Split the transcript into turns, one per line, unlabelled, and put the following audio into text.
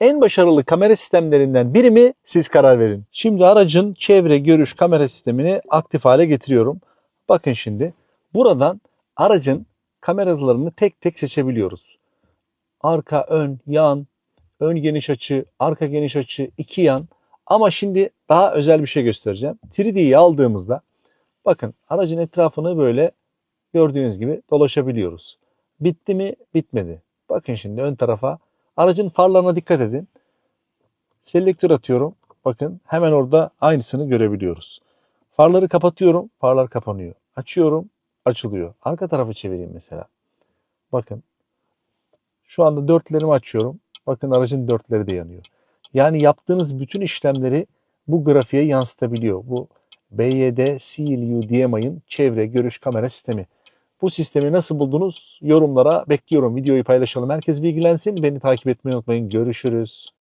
en başarılı kamera sistemlerinden biri mi siz karar verin. Şimdi aracın çevre görüş kamera sistemini aktif hale getiriyorum. Bakın şimdi buradan aracın kameralarını tek tek seçebiliyoruz. Arka, ön, yan, ön geniş açı, arka geniş açı, iki yan. Ama şimdi daha özel bir şey göstereceğim. 3D'yi aldığımızda bakın aracın etrafını böyle gördüğünüz gibi dolaşabiliyoruz. Bitti mi? Bitmedi. Bakın şimdi ön tarafa aracın farlarına dikkat edin. Selektör atıyorum. Bakın hemen orada aynısını görebiliyoruz. Farları kapatıyorum. Farlar kapanıyor. Açıyorum. Açılıyor. Arka tarafı çevireyim mesela. Bakın. Şu anda dörtlerimi açıyorum. Bakın aracın dörtleri de yanıyor. Yani yaptığınız bütün işlemleri bu grafiğe yansıtabiliyor. Bu BYD CLU DMI'ın çevre görüş kamera sistemi. Bu sistemi nasıl buldunuz? Yorumlara bekliyorum. Videoyu paylaşalım. Herkes bilgilensin. Beni takip etmeyi unutmayın. Görüşürüz.